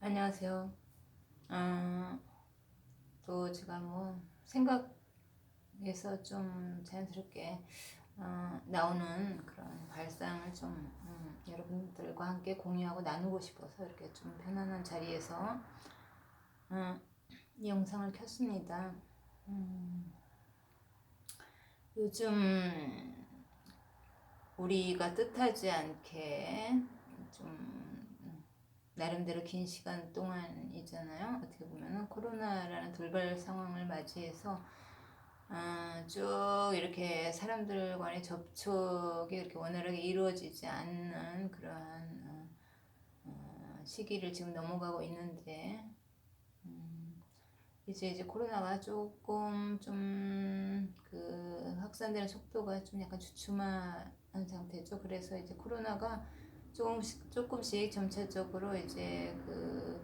안녕하세요. 어, 또 제가 뭐 생각에서 좀 자연스럽게 어, 나오는 그런 발상을 좀 음, 여러분들과 함께 공유하고 나누고 싶어서 이렇게 좀 편안한 자리에서 어, 이 영상을 켰습니다. 음, 요즘 우리가 뜻하지 않게 좀 나름대로 긴 시간 동안이잖아요. 어떻게 보면은 코로나라는 돌발 상황을 맞이해서 아, 쭉 이렇게 사람들 간의 접촉이 이렇게 원활하게 이루어지지 않는 그러한 어, 어, 시기를 지금 넘어가고 있는데 음, 이제 이제 코로나가 조금 좀 그 확산되는 속도가 좀 약간 주춤한 상태죠. 그래서 이제 코로나가 조금씩 조금씩 점차적으로 이제 그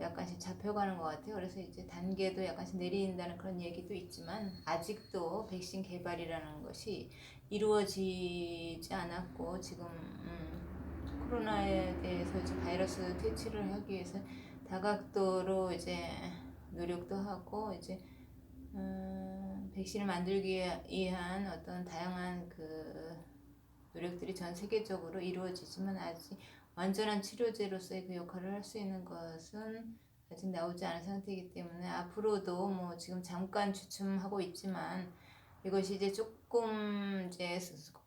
약간씩 잡혀가는 것 같아요. 그래서 이제 단계도 약간씩 내린다는 그런 얘기도 있지만 아직도 백신 개발이라는 것이 이루어지지 않았고 지금 음, 코로나에 대해서 이제 바이러스 퇴치를 하기 위해서 다각도로 이제 노력도 하고 이제 음, 백신을 만들기 위한 어떤 다양한 그 노력들이 전 세계적으로 이루어지지만 아직 완전한 치료제로서의 그 역할을 할 수 있는 것은 아직 나오지 않은 상태이기 때문에 앞으로도 뭐 지금 잠깐 주춤하고 있지만 이것이 이제 조금 이제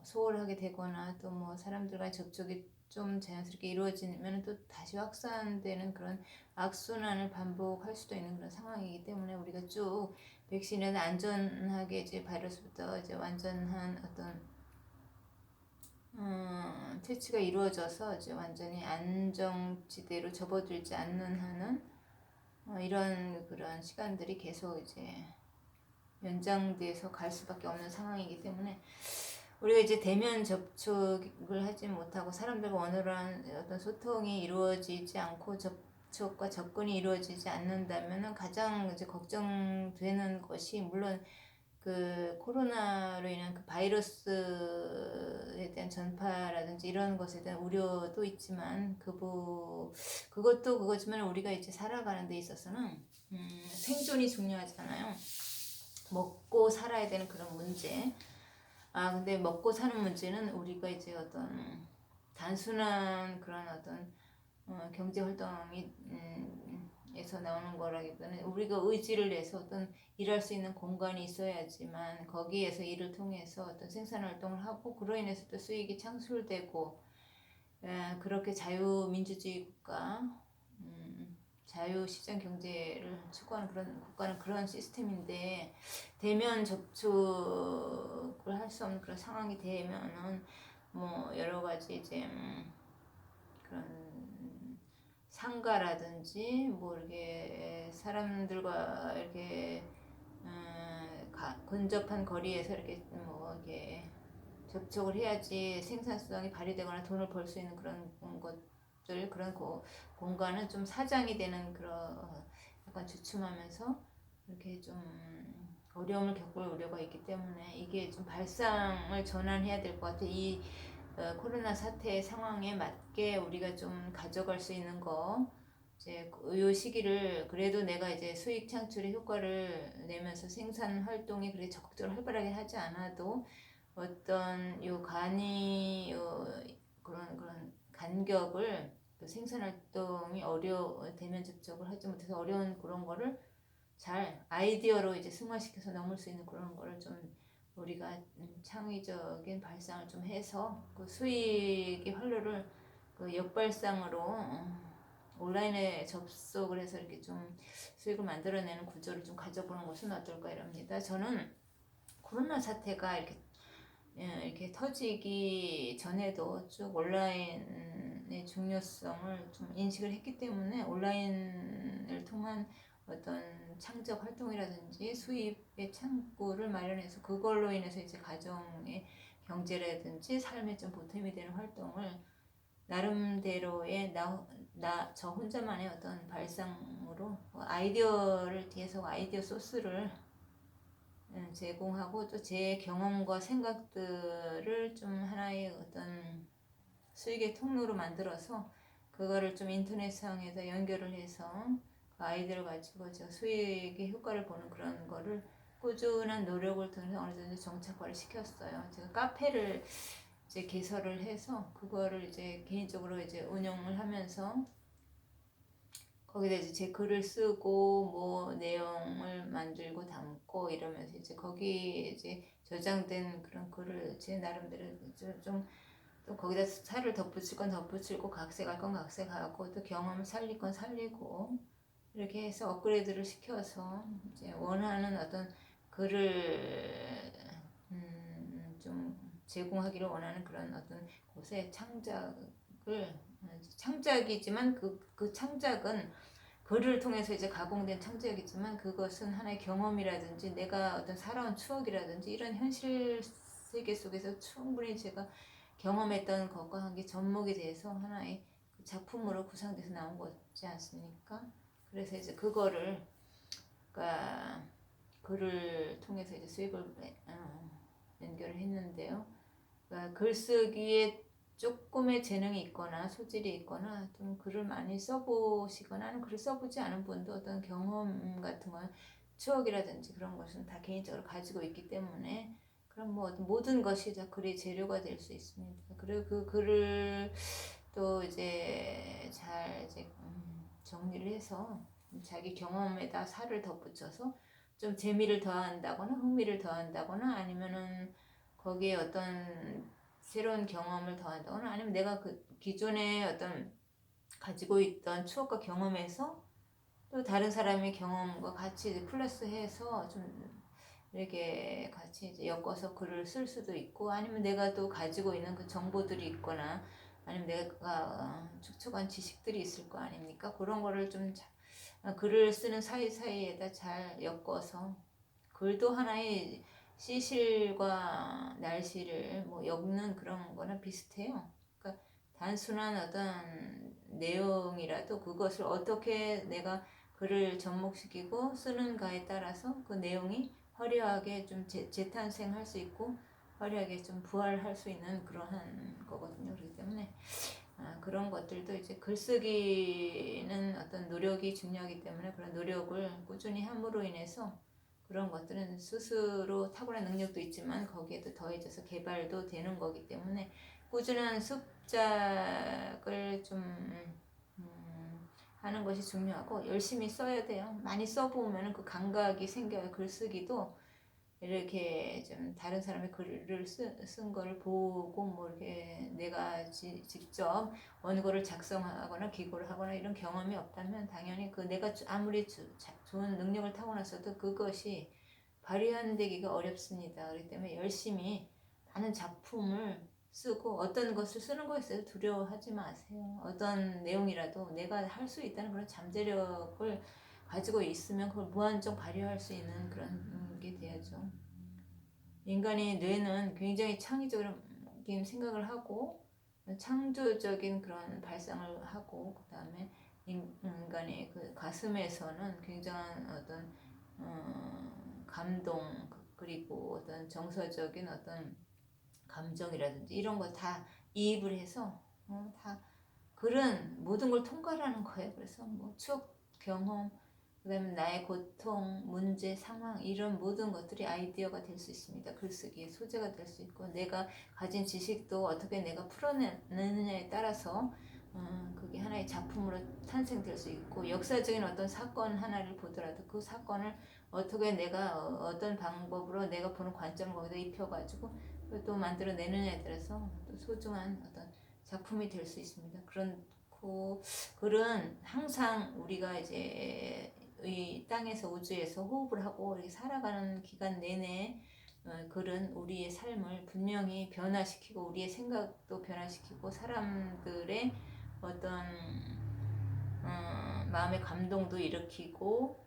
소홀하게 되거나 또 뭐 사람들과 접촉이 좀 자연스럽게 이루어지면 또 다시 확산되는 그런 악순환을 반복할 수도 있는 그런 상황이기 때문에 우리가 쭉 백신에는 안전하게 이제 바이러스부터 이제 완전한 어떤 음, 퇴치가 이루어져서 이제 완전히 안정지대로 접어들지 않는 한은 어, 이런 그런 시간들이 계속 이제 연장돼서 갈 수밖에 없는 상황이기 때문에 우리가 이제 대면 접촉을 하지 못하고 사람들과 원활한 어떤 소통이 이루어지지 않고 접촉과 접근이 이루어지지 않는다면 가장 이제 걱정되는 것이 물론 그 코로나로 인한 그 바이러스 에 대한 전파라든지 이런 것에 대한 우려도 있지만 그부 그것도 그거지만 우리가 이제 살아가는 데 있어서는 음, 생존이 중요하잖아요. 먹고 살아야 되는 그런 문제. 아 근데 먹고 사는 문제는 우리가 이제 어떤 단순한 그런 어떤 어, 경제 활동이 음, 에서 나오는 거라기보다는 우리가 의지를 내서 어떤 일할 수 있는 공간이 있어야지만 거기에서 일을 통해서 어떤 생산 활동을 하고 그로 인해서 또 수익이 창출되고 에, 그렇게 자유민주주의 국가 음, 자유시장 경제를 추구하는 그런 국가는 그런 시스템인데 대면 접촉을 할 수 없는 그런 상황이 되면은 뭐 여러 가지 이제 음, 그런 상가라든지 뭐 이렇게 사람들과 이렇게 음, 가, 근접한 거리에서 이렇게 뭐 이렇게 접촉을 해야지 생산성이 발휘되거나 돈을 벌 수 있는 그런 것들 그런 고, 공간은 좀 사장이 되는 그런 약간 주춤하면서 이렇게 좀 어려움을 겪을 우려가 있기 때문에 이게 좀 발상을 전환해야 될 것 같아. 이 어, 코로나 사태 상황에 맞게 우리가 좀 가져갈 수 있는 거 이제 이 시기를 그래도 내가 이제 수익 창출의 효과를 내면서 생산 활동이 그래 적극적으로 활발하게 하지 않아도 어떤 요 간이 요 그런 그런 간격을 그 생산 활동이 어려 대면 접촉을 하지 못해서 어려운 그런 거를 잘 아이디어로 이제 승화시켜서 넘을 수 있는 그런 거를 좀 우리가 창의적인 발상을 좀 해서 그 수익의 활로를 그 역발상으로 어, 온라인에 접속을 해서 이렇게 좀 수익을 만들어내는 구조를 좀 가져보는 것은 어떨까 이럽니다. 저는 코로나 사태가 이렇게 예, 이렇게 터지기 전에도 쭉 온라인의 중요성을 좀 인식을 했기 때문에 온라인을 통한 어떤 창작 활동이라든지 수입의 창구를 마련해서 그걸로 인해서 이제 가정의 경제라든지 삶에 좀 보탬이 되는 활동을 나름대로의 나, 나, 저 혼자만의 어떤 발상으로 아이디어를 계속 아이디어 소스를 음, 제공하고 또 제 경험과 생각들을 좀 하나의 어떤 수익의 통로로 만들어서 그거를 좀 인터넷상에서 연결을 해서 그 아이들을 가지고 제가 수익의 효과를 보는 그런 거를 꾸준한 노력을 통해서 어느 정도 정착화를 시켰어요. 제가 카페를 이제 개설을 해서 그거를 이제 개인적으로 이제 운영을 하면서 거기다 이제 제 글을 쓰고 뭐 내용을 만들고 담고 이러면서 이제 거기 이제 저장된 그런 글을 제 나름대로 좀, 좀또 거기다 살을 덧붙일 건 덧붙이고 각색할 건 각색하고 또 경험을 살릴 건 살리고 이렇게 해서 업그레이드를 시켜서 이제 원하는 어떤 글을 음, 좀 제공하기를 원하는 그런 어떤 곳에 창작을 창작이지만 그, 그 창작은 글을 통해서 이제 가공된 창작이지만 그것은 하나의 경험이라든지 내가 어떤 살아온 추억이라든지 이런 현실 세계 속에서 충분히 제가 경험했던 것과 한 게 접목이 돼서 하나의 그 작품으로 구성돼서 나온 거지 않습니까? 그래서 이제 그거를 그러니까 글을 통해서 이제 수익을 어, 연결을 했는데요. 그러니까 글쓰기에 조금의 재능이 있거나 소질이 있거나 좀 글을 많이 써보시거나 아니면 글을 써보지 않은 분도 어떤 경험 같은 거 추억이라든지 그런 것은 다 개인적으로 가지고 있기 때문에 그럼 뭐 모든 것이 다 글의 재료가 될 수 있습니다. 그리고 그 글을 또 이제 잘 이제 음, 정리를 해서 자기 경험에다 살을 덧붙여서 좀 재미를 더한다거나 흥미를 더한다거나 아니면은 거기에 어떤 새로운 경험을 더한다거나 아니면 내가 그 기존에 어떤 가지고 있던 추억과 경험에서 또 다른 사람의 경험과 같이 플러스해서 좀 이렇게 같이 이제 엮어서 글을 쓸 수도 있고 아니면 내가 또 가지고 있는 그 정보들이 있거나 아니면 내가 축적한 지식들이 있을 거 아닙니까? 그런 거를 좀 자, 글을 쓰는 사이사이에다 잘 엮어서 글도 하나의 시실과 날씨를 뭐 엮는 그런 거나 비슷해요. 그러니까 단순한 어떤 내용이라도 그것을 어떻게 내가 글을 접목시키고 쓰는가에 따라서 그 내용이 화려하게 좀 재, 재탄생할 수 있고 화려하게 좀 부활할 수 있는 그러한 거거든요. 그렇기 때문에 아, 그런 것들도 이제 글쓰기는 어떤 노력이 중요하기 때문에 그런 노력을 꾸준히 함으로 인해서 그런 것들은 스스로 탁월한 능력도 있지만 거기에도 더해져서 개발도 되는 거기 때문에 꾸준한 습작을 좀 음, 하는 것이 중요하고 열심히 써야 돼요. 많이 써보면 그 감각이 생겨요. 글쓰기도 이렇게 좀 다른 사람의 글을 쓴, 쓴 거를 보고 뭐 이렇게 내가 지, 직접 원고를 작성하거나 기고를 하거나 이런 경험이 없다면 당연히 그 내가 아무리 주, 자, 좋은 능력을 타고났어도 그것이 발휘되기가 어렵습니다. 그렇기 때문에 열심히 많은 작품을 쓰고 어떤 것을 쓰는 것에 두려워하지 마세요. 어떤 내용이라도 내가 할 수 있다는 그런 잠재력을 가지고 있으면 그걸 무한정 발휘할 수 있는 그런 게 돼야죠. 인간의 뇌는 굉장히 창의적인 생각을 하고 창조적인 그런 발상을 하고 그 다음에 인간의 그 가슴에서는 굉장한 어떤 어, 감동 그리고 어떤 정서적인 어떤 감정이라든지 이런 거 다 이입을 해서 어, 다 글은 모든 걸 통과하는 거예요. 그래서 뭐 추억 경험 그다음에 나의 고통, 문제, 상황 이런 모든 것들이 아이디어가 될 수 있습니다. 글쓰기의 소재가 될 수 있고 내가 가진 지식도 어떻게 내가 풀어내느냐에 따라서 어, 그게 하나의 작품으로 탄생될 수 있고 역사적인 어떤 사건 하나를 보더라도 그 사건을 어떻게 내가 어, 어떤 방법으로 내가 보는 관점을 거기다 입혀가지고 또 만들어내느냐에 따라서 또 소중한 어떤 작품이 될 수 있습니다. 그렇고 글은 항상 우리가 이제 이 땅에서 우주에서 호흡을 하고 살아가는 기간 내내 어, 글은 우리의 삶을 분명히 변화시키고 우리의 생각도 변화시키고 사람들의 어떤 어, 마음의 감동도 일으키고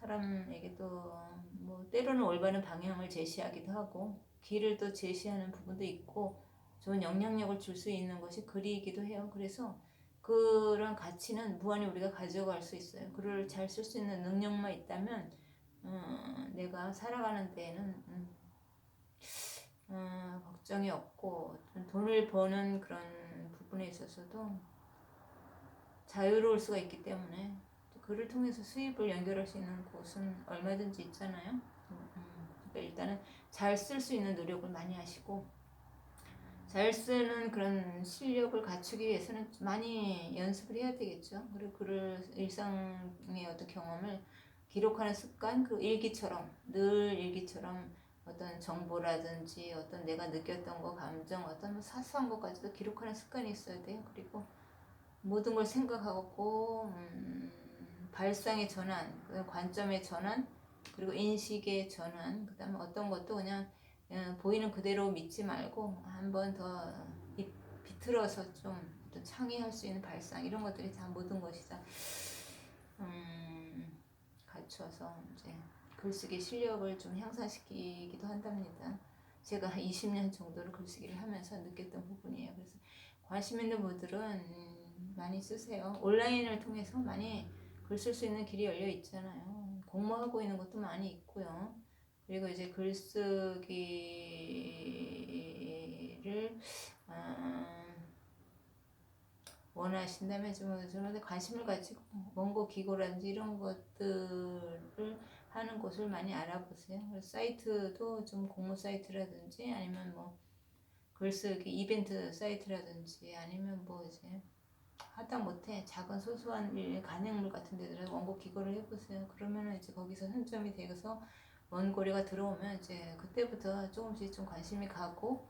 사람에게도 뭐 때로는 올바른 방향을 제시하기도 하고 길을 또 제시하는 부분도 있고 좋은 영향력을 줄 수 있는 것이 글이기도 해요. 그래서 그런 가치는 무한히 우리가 가져갈 수 있어요. 글을 잘 쓸 수 있는 능력만 있다면 어, 내가 살아가는 데에는 음, 어, 걱정이 없고 돈을 버는 그런 부분에 있어서도 자유로울 수가 있기 때문에 또 글을 통해서 수입을 연결할 수 있는 곳은 얼마든지 있잖아요. 음, 그러니까 일단은 잘 쓸 수 있는 노력을 많이 하시고 잘 쓰는 그런 실력을 갖추기 위해서는 많이 연습을 해야 되겠죠. 그리고 글을 일상의 어떤 경험을 기록하는 습관, 그 일기처럼 늘 일기처럼 어떤 정보라든지 어떤 내가 느꼈던 거, 감정, 어떤 뭐 사소한 것까지도 기록하는 습관이 있어야 돼요. 그리고 모든 걸 생각하고 음, 발상의 전환, 그 관점의 전환, 그리고 인식의 전환, 그다음에 어떤 것도 그냥 어, 보이는 그대로 믿지 말고 한 번 더 비틀어서 좀또 창의할 수 있는 발상 이런 것들이 다 모든 것이 다 음, 갖춰서 이제 글쓰기 실력을 좀 향상시키기도 한답니다. 제가 한 20년 정도를 글쓰기를 하면서 느꼈던 부분이에요. 그래서 관심 있는 분들은 음, 많이 쓰세요. 온라인을 통해서 많이 글 쓸 수 있는 길이 열려 있잖아요. 공모하고 있는 것도 많이 있고요. 그리고 이제 글쓰기를 음, 원하신다면 좀, 좀 관심을 가지고 원고 기고라든지 이런 것들을 하는 곳을 많이 알아보세요. 사이트도 좀 공모 사이트라든지 아니면 뭐 글쓰기 이벤트 사이트라든지 아니면 뭐 이제 하다 못해 작은 소소한 일 간행물 같은 데들 원고 기고를 해보세요. 그러면은 이제 거기서 선점이 되어서 원고료가 들어오면 이제 그때부터 조금씩 좀 관심이 가고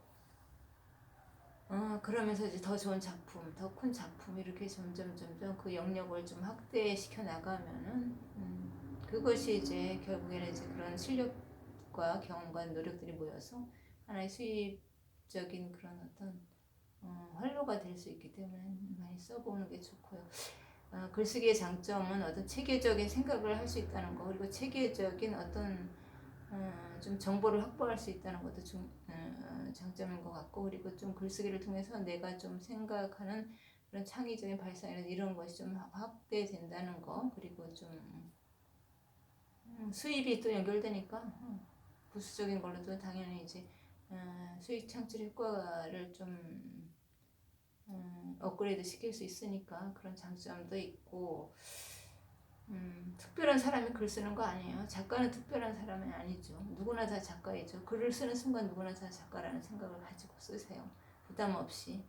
어 그러면서 이제 더 좋은 작품, 더 큰 작품 이렇게 점점 점점 그 영역을 좀 확대시켜 나가면은 음 그것이 이제 결국에는 이제 그런 실력과 경험과 노력들이 모여서 하나의 수입적인 그런 어떤 어, 활로가 될 수 있기 때문에 많이 써보는 게 좋고요. 어, 글쓰기의 장점은 어떤 체계적인 생각을 할 수 있다는 거 그리고 체계적인 어떤 어, 좀 정보를 확보할 수 있다는 것도 좀 어, 장점인 것 같고 그리고 좀 글쓰기를 통해서 내가 좀 생각하는 그런 창의적인 발상이나 이런 것이 좀 확대된다는 거 그리고 좀 음, 수입이 또 연결되니까 어, 부수적인 걸로도 당연히 이제 어, 수익 창출 효과를 좀 음, 업그레이드 시킬 수 있으니까 그런 장점도 있고 음, 특별한 사람이 글 쓰는 거 아니에요. 작가는 특별한 사람이 아니죠. 누구나 다 작가이죠. 글을 쓰는 순간 누구나 다 작가라는 생각을 가지고 쓰세요. 부담 없이.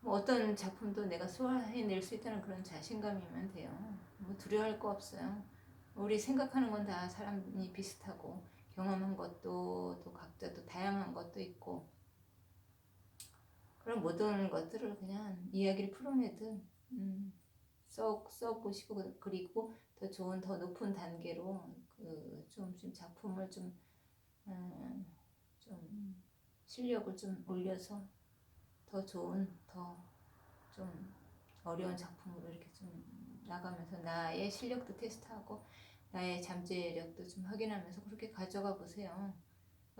뭐 어떤 작품도 내가 소화해낼 수 있다는 그런 자신감이면 돼요. 뭐 두려워할 거 없어요. 우리 생각하는 건 다 사람이 비슷하고 경험한 것도 또 각자 또 다양한 것도 있고 그런 모든 것들을 그냥 이야기를 풀어내든 음. 써, 써보시고 그리고 더 좋은 더 높은 단계로 그좀 좀 작품을 좀, 음, 좀 실력을 좀 올려서 더 좋은 더 좀 어려운 작품으로 이렇게 좀 나가면서 나의 실력도 테스트하고 나의 잠재력도 좀 확인하면서 그렇게 가져가 보세요.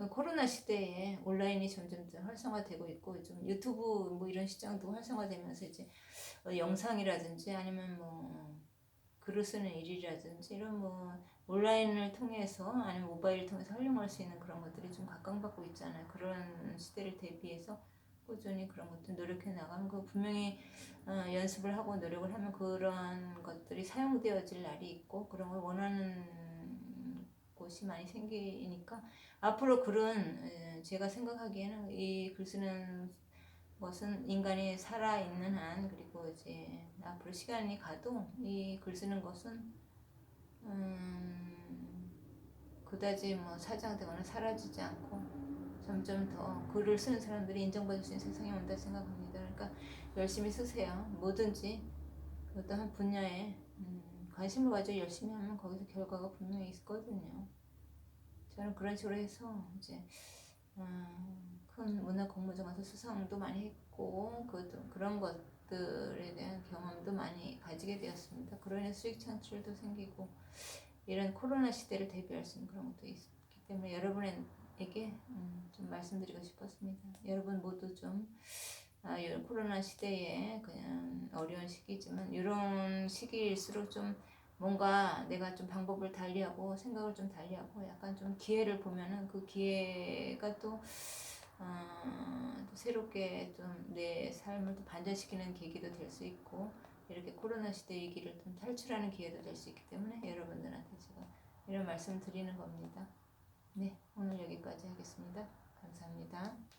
코로나 시대에 온라인이 점점 활성화되고 있고 좀 유튜브 뭐 이런 시장도 활성화되면서 이제 어, 영상이라든지 아니면 뭐 글을 쓰는 일이라든지 이런 뭐 온라인을 통해서 아니면 모바일을 통해서 활용할 수 있는 그런 것들이 좀 각광받고 있잖아요. 그런 시대를 대비해서 꾸준히 그런 것들 노력해 나가는 거 분명히 어, 연습을 하고 노력을 하면 그런 것들이 사용되어질 날이 있고 그런 걸 원하는 곳이 많이 생기니까 앞으로 글은 제가 생각하기에는 이 글 쓰는 것은 인간이 살아있는 한 그리고 이제 앞으로 시간이 가도 이 글 쓰는 것은 음 그다지 뭐 사장되거나 사라지지 않고 점점 더 글을 쓰는 사람들이 인정받을 수 있는 세상이 온다 생각합니다. 그러니까 열심히 쓰세요. 뭐든지 어떤 한 분야에 음 관심을 가지고 열심히 하면 거기서 결과가 분명히 있거든요. 저는 그런 식으로 해서 이제 음, 큰 문화 공모전 가서 수상도 많이 했고 그 그런 것들에 대한 경험도 많이 가지게 되었습니다. 인해 수익 창출도 생기고 이런 코로나 시대를 대비할 수 있는 그런 것도 있기 때문에 여러분에게 음, 좀 말씀드리고 싶었습니다. 여러분 모두 좀 아, 코로나 시대에 그냥 어려운 시기지만 이런 시기일수록 좀 뭔가 내가 좀 방법을 달리하고 생각을 좀 달리하고 약간 좀 기회를 보면은 그 기회가 또, 어, 또 새롭게 좀 내 삶을 또 반전시키는 계기도 될 수 있고 이렇게 코로나 시대 위기를 좀 탈출하는 기회도 될 수 있기 때문에 여러분들한테 제가 이런 말씀 드리는 겁니다. 네, 오늘 여기까지 하겠습니다. 감사합니다.